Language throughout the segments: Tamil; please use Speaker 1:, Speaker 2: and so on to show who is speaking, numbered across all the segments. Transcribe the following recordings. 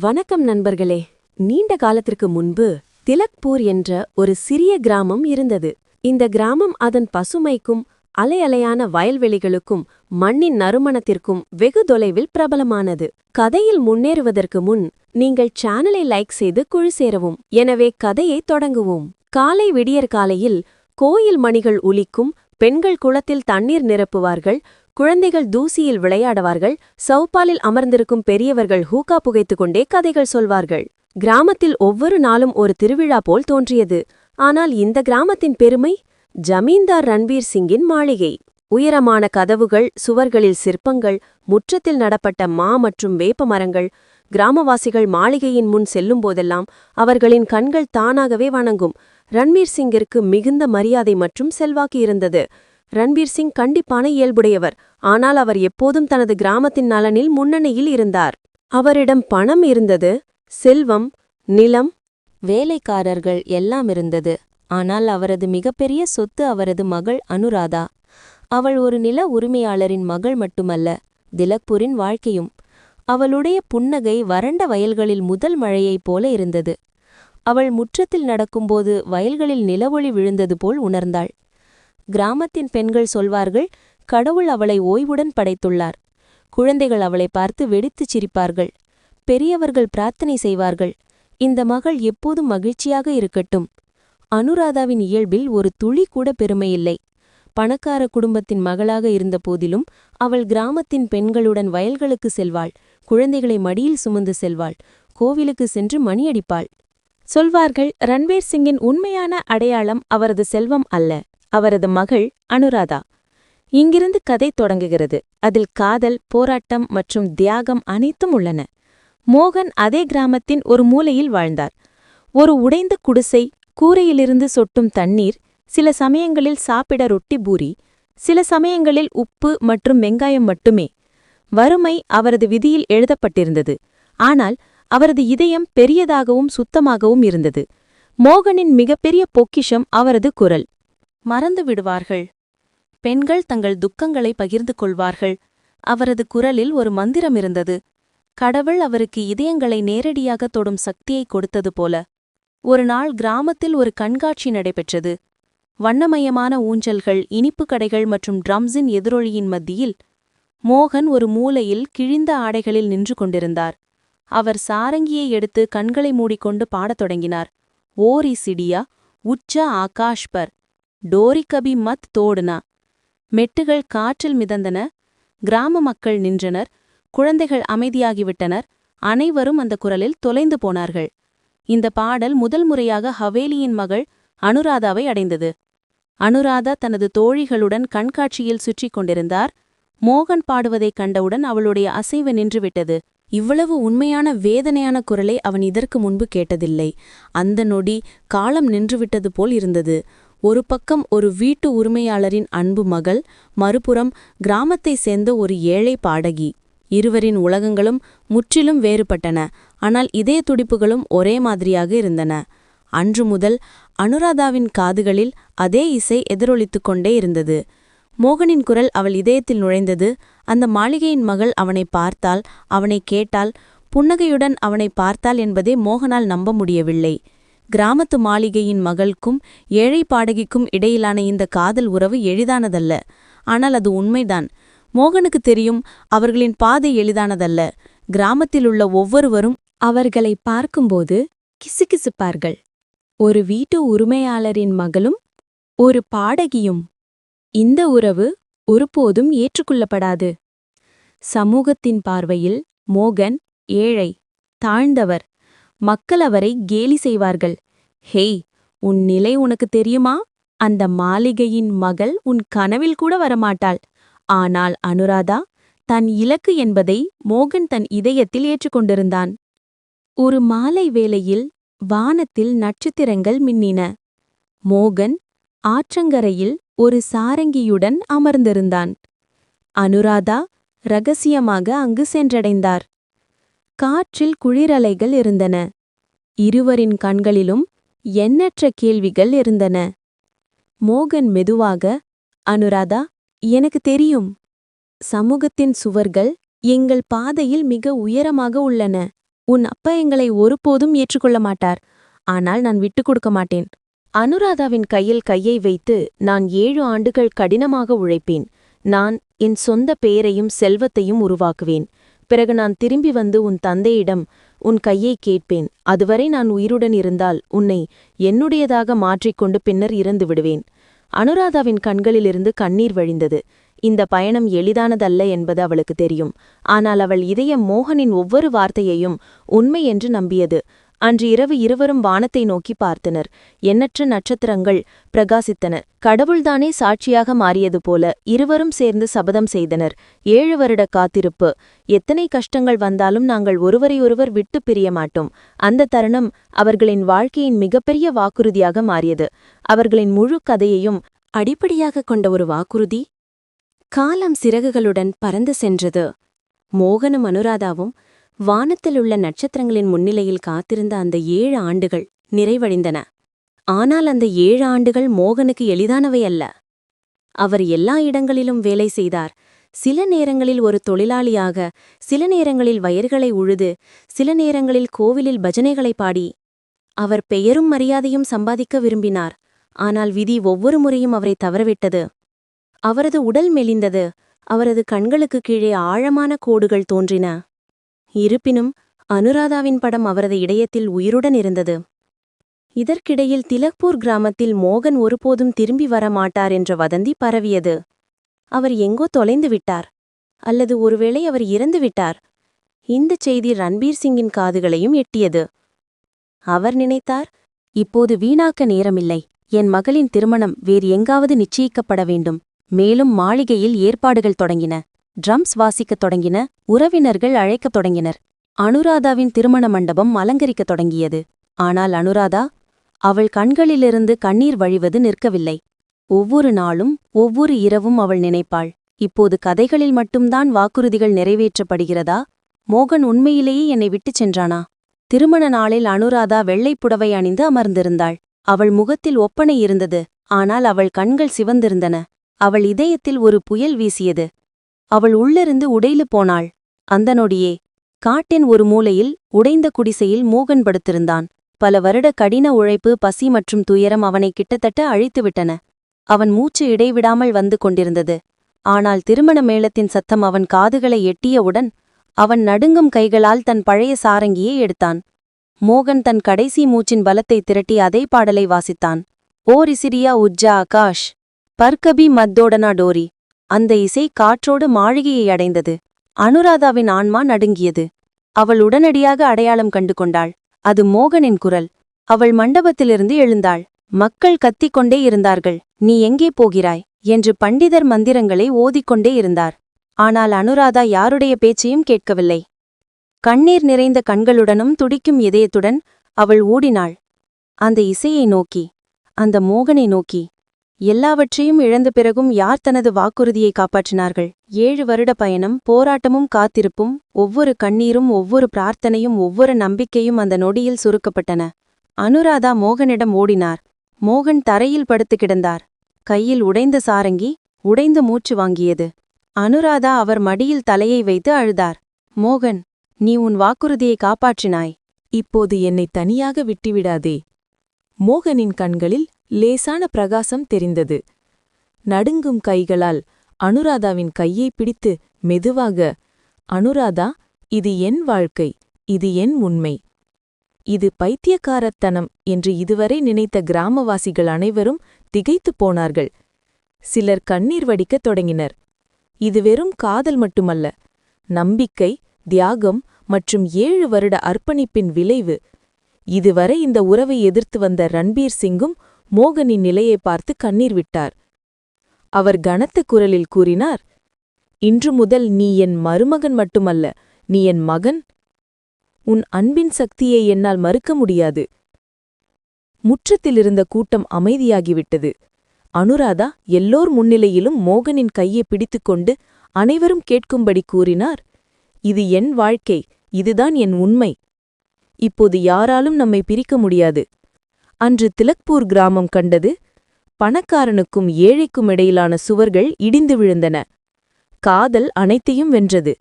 Speaker 1: வணக்கம் நண்பர்களே. நீண்ட காலத்திற்கு முன்பு திலக்பூர் என்ற ஒரு சிறிய கிராமம் இருந்தது. இந்த கிராமம் அதன் பசுமைக்கும் அலையலையான வயல்வெளிகளுக்கும் மண்ணின் நறுமணத்திற்கும் வெகு தொலைவில் பிரபலமானது. கதையில் முன்னேறுவதற்கு முன் நீங்கள் சேனலை லைக் செய்து குழு சேரவும். எனவே கதையை தொடங்குவோம். காலை விடியற்காலையில் கோயில் மணிகள் ஒலிக்கும் பெண்கள் குளத்தில் தண்ணீர் நிரப்புவார்கள் குழந்தைகள் தூசியில் விளையாடுவார்கள் சவுப்பாலில் அமர்ந்திருக்கும் பெரியவர்கள் ஹூக்கா புகைத்துக் கொண்டே கதைகள் சொல்வார்கள். கிராமத்தில் ஒவ்வொரு நாளும் ஒரு திருவிழா போல் தோன்றியது. ஆனால் இந்த கிராமத்தின் பெருமை? ஜமீன்தார் ரன்வீர் சிங்கின் மாளிகை. உயரமான கதவுகள் சுவர்களில் சிற்பங்கள் முற்றத்தில் நடப்பட்ட மா மற்றும் வேப்ப மரங்கள். கிராமவாசிகள் மாளிகையின் முன் செல்லும்போதெல்லாம் அவர்களின் கண்கள் தானாகவே வணங்கும். ரன்வீர் சிங்கிற்கு மிகுந்த மரியாதை மற்றும் செல்வாக்கு இருந்தது. ரன்வீர் சிங் கண்டிப்பான இயல்புடையவர். ஆனால் அவர் எப்போதும் தனது கிராமத்தின் நலனில் முன்னணியில் இருந்தார். அவரிடம் பணம் இருந்தது செல்வம் நிலம் வேலைக்காரர்கள் எல்லாம் இருந்தது. ஆனால் அவரது மிகப்பெரிய சொத்து அவரது மகள் அனுராதா. அவள் ஒரு நில உரிமையாளரின் மகள் மட்டுமல்ல திலக்பூரின் வாழ்க்கையும். அவளுடைய புன்னகை வறண்ட வயல்களில் முதல் மழையைப் போல இருந்தது. அவள் முற்றத்தில் நடக்கும்போது வயல்களில் நிலவொளி விழுந்தது போல் உணர்ந்தாள். கிராமத்தின் பெண்கள் சொல்வார்கள் கடவுள் அவளை ஓய்வுடன் படைத்துள்ளார். குழந்தைகள் அவளை பார்த்து வெடித்துச் சிரிப்பார்கள். பெரியவர்கள் பிரார்த்தனை செய்வார்கள். இந்த மகள் எப்போதும் மகிழ்ச்சியாக இருக்கட்டும் அனுராதாவின் இயல்பில் ஒரு துளி கூட பெருமையில்லை. பணக்கார குடும்பத்தின் மகளாக இருந்த போதிலும் அவள் கிராமத்தின் பெண்களுடன் வயல்களுக்கு செல்வாள். குழந்தைகளை மடியில் சுமந்து செல்வாள். கோவிலுக்கு சென்று மணியடிப்பாள் சொல்வார்கள் ரன்வீர் சிங்கின் உண்மையான அடையாளம் அவரது செல்வம் அல்ல அவரது மகள் அனுராதா. இங்கிருந்து கதை தொடங்குகிறது. அதில் காதல் போராட்டம் மற்றும் தியாகம் அனைத்தும் உள்ளன. மோகன் அதே கிராமத்தின் ஒரு மூலையில் வாழ்ந்தார். ஒரு உடைந்த குடிசை கூரையிலிருந்து சொட்டும் தண்ணீர் சில சமயங்களில் சாப்பிட ரொட்டி பூரி சில சமயங்களில் உப்பு மற்றும் வெங்காயம் மட்டுமே. வறுமை அவரது விதியில் எழுதப்பட்டிருந்தது. ஆனால் அவரது இதயம் பெரியதாகவும் சுத்தமாகவும் இருந்தது. மோகனின் மிகப்பெரிய பொக்கிஷம் அவரது குரல். மறந்து விடுவார்கள். பெண்கள் தங்கள் துக்கங்களை பகிர்ந்து கொள்வார்கள். அவரது குரலில் ஒரு மந்திரம் இருந்தது. கடவுள் அவருக்கு இதயங்களை நேரடியாக தொடும் சக்தியை கொடுத்தது போல. ஒரு நாள் கிராமத்தில் ஒரு கண்காட்சி நடைபெற்றது. வண்ணமயமான ஊஞ்சல்கள் இனிப்பு கடைகள் மற்றும் ட்ரம்ஸின் எதிரொலியின் மத்தியில் மோகன் ஒரு மூலையில் கிழிந்த ஆடைகளில் நின்று கொண்டிருந்தார். அவர் சாரங்கியை எடுத்து கண்களை மூடிக்கொண்டு பாடத் தொடங்கினார். ஓரி சிடியா உச்ச ஆகாஷ் பர். டோரி கபி மத் தோடுனா. மெட்டுகள் காற்றில் மிதந்தன. கிராம மக்கள் நின்றனர். குழந்தைகள் அமைதியாகிவிட்டனர். அனைவரும் அந்த குரலில் தொலைந்து போனார்கள். இந்த பாடல் முதல் முறையாக ஹவேலியின் மகள் அனுராதாவை அடைந்தது. அனுராதா தனது தோழிகளுடன் கண்காட்சியில் சுற்றிக் கொண்டிருந்தார். மோகன் பாடுவதைக் கண்டவுடன் அவளுடைய அசைவு நின்றுவிட்டது. இவ்வளவு உண்மையான வேதனையான குரலை அவன் இதற்கு முன்பு கேட்டதில்லை. அந்த நொடி காலம் நின்றுவிட்டது போல் இருந்தது. ஒரு பக்கம் ஒரு வீட்டு உரிமையாளரின் அன்பு மகள் மறுபுறம் கிராமத்தை சேர்ந்த ஒரு ஏழை பாடகி. இருவரின் உலகங்களும் முற்றிலும் வேறுபட்டன. ஆனால் இதய துடிப்புகளும் ஒரே மாதிரியாக இருந்தன. அன்று முதல் அனுராதாவின் காதுகளில் அதே இசை எதிரொலித்து கொண்டே இருந்தது. மோகனின் குரல் அவள் இதயத்தில் நுழைந்தது. அந்த மாளிகையின் மகள் அவனை பார்த்தால் அவனை கேட்டால் புன்னகையுடன் அவனை பார்த்தாள் என்பதே மோகனால் நம்ப முடியவில்லை. கிராமத்து மாளிகையின் மகளுக்கும் ஏழை பாடகிக்கும் இடையிலான இந்த காதல் உறவு எளிதானதல்ல. ஆனால் அது உண்மைதான். மோகனுக்கு தெரியும் அவர்களின் பாதை எளிதானதல்ல. கிராமத்திலுள்ள ஒவ்வொருவரும் அவர்களை பார்க்கும்போது கிசுகிசுப்பார்கள். ஒரு வீட்டு உரிமையாளரின் மகளும் ஒரு பாடகியும் இந்த உறவு ஒருபோதும் ஏற்றுக்கொள்ளப்படாது. சமூகத்தின் பார்வையில் மோகன் ஏழை தாழ்ந்தவர் மக்கள் அவரை கேலி செய்வார்கள். ஹேய் உன் நிலை உனக்கு தெரியுமா? அந்த மாளிகையின் மகள் உன் கனவில் கூட வரமாட்டாள். ஆனால் அனுராதா தன் இலக்கு என்பதை மோகன் தன் இதயத்தில் ஏற்றுக்கொண்டிருந்தான். ஒரு மாலை வேளையில் வானத்தில் நட்சத்திரங்கள் மின்னின. மோகன் ஆற்றங்கரையில் ஒரு சாரங்கியுடன் அமர்ந்திருந்தான். அனுராதா ரகசியமாக அங்கு சென்றடைந்தார். காற்றில் குளிரலைகள் இருந்தன. இருவரின் கண்களிலும் எண்ணற்ற கேள்விகள் இருந்தன. மோகன் மெதுவாக அனுராதா எனக்கு தெரியும். சமூகத்தின் சுவர்கள் எங்கள் பாதையில் மிக உயரமாக உள்ளன. உன் அப்பா எங்களை ஒருபோதும் ஏற்றுக்கொள்ள மாட்டார். ஆனால் நான் விட்டுக் கொடுக்க மாட்டேன். அனுராதாவின் கையில் கையை வைத்து நான் ஏழு ஆண்டுகள் கடினமாக உழைப்பேன். நான் என் சொந்த பெயரையும் செல்வத்தையும் உருவாக்குவேன். பிறகு நான் திரும்பி வந்து உன் தந்தையிடம் உன் கையை கேட்பேன். அதுவரை நான் உயிருடன் இருந்தால் உன்னை என்னுடையதாக மாற்றிக்கொண்டு பின்னர் இறந்து விடுவேன். அனுராதாவின் கண்களிலிருந்து கண்ணீர் வழிந்தது. இந்த பயணம் எளிதானதல்ல என்பது அவளுக்கு தெரியும். ஆனால் அவள் இதய மோகனின் ஒவ்வொரு வார்த்தையையும் உண்மை என்று நம்பியது. அன்று இரவு இருவரும் வானத்தை நோக்கி பார்த்தனர். எண்ணற்ற நட்சத்திரங்கள் பிரகாசித்தன. கடவுள்தானே சாட்சியாக மாறியது போல இருவரும் சேர்ந்து சபதம் செய்தனர். ஏழு வருட காத்திருப்பு. எத்தனை கஷ்டங்கள் வந்தாலும் நாங்கள் ஒருவரையொருவர் விட்டு பிரிய மாட்டோம். அந்த தருணம் அவர்களின் வாழ்க்கையின் மிகப்பெரிய வாக்குறுதியாக மாறியது. அவர்களின் முழு கதையையும் அடிப்படையாக கொண்ட ஒரு வாக்குறுதி? காலம் சிறகுகளுடன் பறந்து சென்றது. மோகனும் அனுராதாவும் வானத்திலுள்ள நட்சத்திரங்களின் முன்னிலையில் காத்திருந்த அந்த ஏழு ஆண்டுகள் நிறைவடைந்தன. ஆனால் அந்த ஏழு ஆண்டுகள் மோகனுக்கு எளிதானவை அல்ல. அவர் எல்லா இடங்களிலும் வேலை செய்தார். சில நேரங்களில் ஒரு தொழிலாளியாக சில நேரங்களில் வயர்களை உழுது சில நேரங்களில் கோவிலில் பஜனைகளை பாடி. அவர் பெயரும் மரியாதையும் சம்பாதிக்க விரும்பினார். ஆனால் விதி ஒவ்வொரு முறையும் அவரை தவறவிட்டது. அவரது உடல் மெலிந்தது. அவரது கண்களுக்கு கீழே ஆழமான கோடுகள் தோன்றின. இருப்பினும் அனுராதாவின் படம் அவரது இடையத்தில் உயிருடன் இருந்தது. இதற்கிடையில் திலக்பூர் கிராமத்தில் மோகன் ஒருபோதும் திரும்பி வர மாட்டார் என்ற வதந்தி பரவியது. அவர் எங்கோ தொலைந்து விட்டார். அல்லது ஒருவேளை அவர் இறந்து விட்டார். இந்தச் செய்தி ரன்பீர் சிங்கின் காதுகளையும் எட்டியது. அவர் நினைத்தார் இப்போது வீணாக்க நேரமில்லை. என் மகளின் திருமணம் வேறு எங்காவது நிச்சயிக்கப்பட வேண்டும். மேலும் மாளிகையில் ஏற்பாடுகள் தொடங்கின. ட்ரம்ஸ் வாசிக்கத் தொடங்கின உறவினர்கள் அழைக்கத் தொடங்கினர். அனுராதாவின் திருமண மண்டபம் அலங்கரிக்கத் தொடங்கியது. ஆனால் அனுராதா அவள் கண்களிலிருந்து கண்ணீர் வழிவது நிற்கவில்லை. ஒவ்வொரு நாளும் ஒவ்வொரு இரவும் அவள் நினைப்பாள். இப்போது கதைகளில் மட்டும்தான் வாக்குறுதிகள் நிறைவேற்றப்படுகிறதா? மோகன் உண்மையிலேயே என்னை விட்டுச் சென்றானா? திருமண நாளில் அனுராதா வெள்ளைப் புடவை அணிந்து அமர்ந்திருந்தாள். அவள் முகத்தில் ஒப்பனை இருந்தது. ஆனால் அவள் கண்கள் சிவந்திருந்தன. அவள் இதயத்தில் ஒரு புயல் வீசியது. அவள் உள்ளிருந்து உடைலு போனாள். அந்த நொடியே காட்டின் ஒரு மூலையில் உடைந்த குடிசையில் மோகன் படுத்திருந்தான். பல வருட கடின உழைப்பு பசி மற்றும் துயரம் அவனை கிட்டத்தட்ட அழித்துவிட்டன. அவன் மூச்சு இடைவிடாமல் வந்து கொண்டிருந்தது. ஆனால் திருமண மேளத்தின் சத்தம் அவன் காதுகளை எட்டியவுடன் அவன் நடுங்கும் கைகளால் தன் பழைய சாரங்கியை எடுத்தான். மோகன் தன் கடைசி மூச்சின் பலத்தை திரட்டி அதே பாடலை வாசித்தான். ஓரிசிரியா உஜ்ஜா ஆகாஷ் பர்கபி மத்தோடனா டோரி அந்த இசை காற்றோடு மாளிகையை அடைந்தது. அனுராதாவின் ஆன்மா நடுங்கியது. அவள் உடனடியாக அடையாளம் கண்டு கொண்டாள். அது மோகனின் குரல். அவள் மண்டபத்திலிருந்து எழுந்தாள். மக்கள் கத்திக்கொண்டே இருந்தார்கள். நீ எங்கே போகிறாய்? என்று பண்டிதர் மந்திரங்களை ஓதிக்கொண்டே இருந்தார். ஆனால் அனுராதா யாருடைய பேச்சையும் கேட்கவில்லை. கண்ணீர் நிறைந்த கண்களுடனும் துடிக்கும் இதயத்துடன் அவள் ஓடினாள். அந்த இசையை நோக்கி. அந்த மோகனை நோக்கி. எல்லாவற்றையும் இழந்த பிறகும் யார் தனது வாக்குறுதியை காப்பாற்றினார்கள்? ஏழு வருட பயணம் போராட்டமும் காத்திருப்பும் ஒவ்வொரு கண்ணீரும் ஒவ்வொரு பிரார்த்தனையும் ஒவ்வொரு நம்பிக்கையும் அந்த நொடியில் சுருக்கப்பட்டன. அனுராதா மோகனிடம் ஓடினார். மோகன் தரையில் படுத்து கிடந்தார். கையில் உடைந்த சாரங்கி உடைந்த மூச்சு வாங்கியது. அனுராதா அவர் மடியில் தலையை வைத்து அழுதார். மோகன் நீ உன் வாக்குறுதியை காப்பாற்றினாய்.
Speaker 2: இப்போது என்னை தனியாக விட்டுவிடாதே. மோகனின் கண்களில் லேசான பிரகாசம் தெரிந்தது. நடுங்கும் கைகளால் அனுராதாவின் கையை பிடித்து மெதுவாக அனுராதா இது என் வாழ்க்கை இது என் உண்மை. இது பைத்தியக்காரத்தனம் என்று இதுவரை நினைத்த கிராமவாசிகள் அனைவரும் திகைத்துப் போனார்கள். சிலர் கண்ணீர் வடிக்கத் தொடங்கினர். இது வெறும் காதல் மட்டுமல்ல. நம்பிக்கை தியாகம் மற்றும் ஏழு வருட அர்ப்பணிப்பின் விளைவு. இதுவரை இந்த உறவை எதிர்த்து வந்த ரன்பீர் சிங்கும் மோகனின் நிலையை பார்த்து கண்ணீர் விட்டார். அவர் கனத்த குரலில் கூறினார் இன்று முதல் நீ என் மருமகன் மட்டுமல்ல நீ என் மகன். உன் அன்பின் சக்தியை என்னால் மறுக்க முடியாது. முற்றத்திலிருந்த கூட்டம் அமைதியாகிவிட்டது. அனுராதா எல்லோர் முன்னிலையிலும் மோகனின் கையை பிடித்துக்கொண்டு அனைவரும் கேட்கும்படி கூறினார் இது என் வாழ்க்கை இதுதான் என் உண்மை. இப்போது யாராலும் நம்மை பிரிக்க முடியாது. அன்று திலக்பூர் கிராமம் கண்டது. பணக்காரனுக்கும் ஏழைக்கும் இடையிலான சுவர்கள் இடிந்து விழுந்தன. காதல் அனைத்தையும் வென்றது.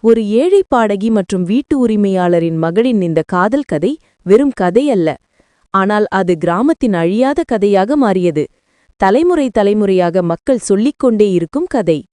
Speaker 2: ஒரு ஏழை பாடகி மற்றும் வீட்டு உரிமையாளரின் மகளின் இந்த காதல் கதை வெறும் கதை அல்ல. ஆனால் அது கிராமத்தின் அழியாத கதையாக மாறியது. தலைமுறை தலைமுறையாக மக்கள் சொல்லிக் கொண்டே இருக்கும் கதை.